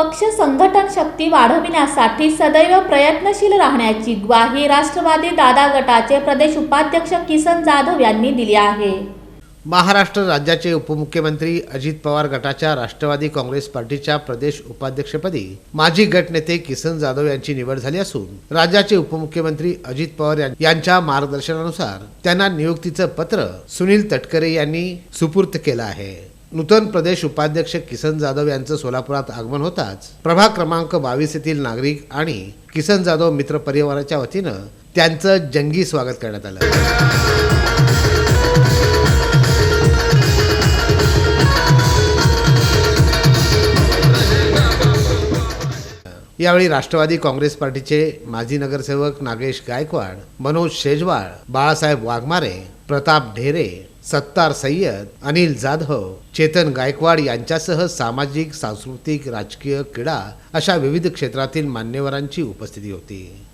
पक्ष संघटन शक्ती वाढविण्यासाठी सदैव प्रयत्नशील राहण्याची ग्वाही राष्ट्रवादी दादा गटाचे प्रदेश उपाध्यक्ष किसन जाधव यांनी दिली आहे. महाराष्ट्र राज्याचे उपमुख्यमंत्री अजित पवार गटाच्या राष्ट्रवादी काँग्रेस पार्टीच्या प्रदेश उपाध्यक्षपदी माजी गटनेते किसन जाधव यांची निवड झाली असून राज्याचे उपमुख्यमंत्री अजित पवार यांच्या मार्गदर्शनानुसार त्यांना नियुक्तीचं पत्र सुनील तटकरे यांनी सुपूर्त केलं आहे. नूतन प्रदेश उपाध्यक्ष किसन जाधव यांचं सोलापुरात आगमन होताच प्रभाग क्रमांक बावीस येथील नागरिक आणि किसन जाधव मित्र परिवाराच्या वतीनं त्यांचं जंगी स्वागत करण्यात आलं. यावेळी राष्ट्रवादी काँग्रेस पार्टीचे माजी नगरसेवक नागेश गायकवाड मनोज शेजवाळ बाळासाहेब वाघमारे प्रताप ढेरे सत्तार सय्यद अनिल जाधव चेतन गायकवाड यांच्यासह सामाजिक सांस्कृतिक राजकीय क्रीडा अशा विविध क्षेत्रातील मान्यवरांची उपस्थिती होती.